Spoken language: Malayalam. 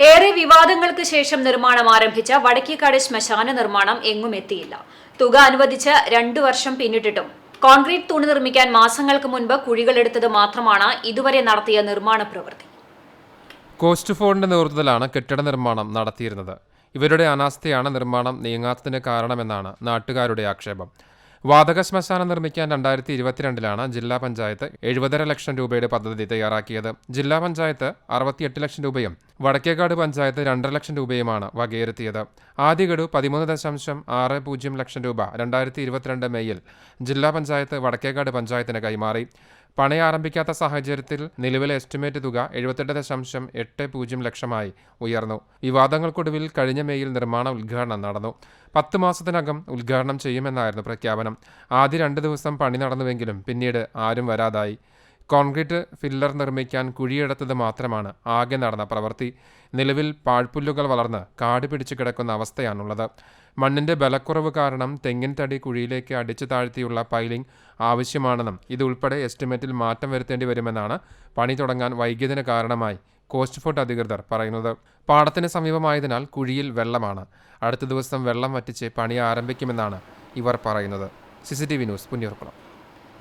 ഏറെ വിവാദങ്ങൾക്ക് ശേഷം നിർമ്മാണം ആരംഭിച്ച വടക്കേക്കാട് ശ്മശാന നിർമ്മാണം എങ്ങും എത്തിയില്ല. തുക അനുവദിച്ച് രണ്ടു വർഷം പിന്നിട്ടിട്ടും. കോൺക്രീറ്റ് തൂണ് നിർമ്മിക്കാൻ മാസങ്ങൾക്ക് മുൻപ് കുഴികളെടുത്തത് മാത്രമാണ് ഇതുവരെ നടത്തിയ നിർമ്മാണ പ്രവൃത്തി. കോസ്റ്റ് ഫോണിന്റെ നേതൃത്വത്തിലാണ് കെട്ടിട നിർമ്മാണം നടത്തിയിരുന്നത്. ഇവരുടെ അനാസ്ഥയാണ് നിർമ്മാണം നീങ്ങാത്തതിന് കാരണമെന്നാണ് നാട്ടുകാരുടെ ആക്ഷേപം. വാതക ശ്മശാനം നിർമ്മിക്കാൻ രണ്ടായിരത്തി ഇരുപത്തിരണ്ടിലാണ് ജില്ലാ പഞ്ചായത്ത് എഴുപതര ലക്ഷം രൂപയുടെ പദ്ധതി തയ്യാറാക്കിയത്. ജില്ലാ പഞ്ചായത്ത് അറുപത്തിയെട്ട് ലക്ഷം രൂപയും വടക്കേക്കാട് പഞ്ചായത്ത് രണ്ടര ലക്ഷം രൂപയുമാണ് വകയിരുത്തിയത്. ആദ്യ ഗഡു പതിമൂന്ന് ദശാംശം ആറ് പൂജ്യം ലക്ഷം രൂപ രണ്ടായിരത്തി ഇരുപത്തിരണ്ട് മെയ്യിൽ ജില്ലാ പഞ്ചായത്ത് വടക്കേക്കാട് പഞ്ചായത്തിന് കൈമാറി. പണി ആരംഭിക്കാത്ത സാഹചര്യത്തിൽ നിലവിലെ എസ്റ്റിമേറ്റ് തുക എഴുപത്തെട്ട് ദശാംശം എട്ട് പൂജ്യം ലക്ഷമായി ഉയർന്നു. വിവാദങ്ങൾക്കൊടുവിൽ കഴിഞ്ഞ മെയ്യിൽ നിർമ്മാണ ഉദ്ഘാടനം നടന്നു. പത്ത് മാസത്തിനകം ഉദ്ഘാടനം ചെയ്യുമെന്നായിരുന്നു പ്രഖ്യാപനം. ആദ്യ രണ്ട് ദിവസം പണി നടന്നുവെങ്കിലും പിന്നീട് ആരും വരാതായി. കോൺക്രീറ്റ് ഫില്ലർ നിർമ്മിക്കാൻ കുഴിയെടുത്തത് മാത്രമാണ് ആകെ നടന്ന പ്രവൃത്തി. നിലവിൽ പാഴ്പുല്ലുകൾ വളർന്ന് കാട് പിടിച്ചു കിടക്കുന്ന അവസ്ഥയാണുള്ളത്. മണ്ണിന്റെ ബലക്കുറവ് കാരണം തെങ്ങിൻ തടി കുഴിയിലേക്ക് അടിച്ചു താഴ്ത്തിയുള്ള പൈലിംഗ് ആവശ്യമാണെന്നും ഇതുൾപ്പെടെ എസ്റ്റിമേറ്റിൽ മാറ്റം വരുത്തേണ്ടി വരുമെന്നാണ് പണി തുടങ്ങാൻ വൈകിയതിന് കാരണമായി കോസ്റ്റ് ഫുഡ് അധികൃതർ പറയുന്നത്. പാടത്തിന് സമീപമായതിനാൽ കുഴിയിൽ വെള്ളമാണ്. അടുത്ത ദിവസം വെള്ളം വറ്റിച്ച് പണി ആരംഭിക്കുമെന്നാണ് ഇവർ പറയുന്നത്. C C T V news Punnurkulam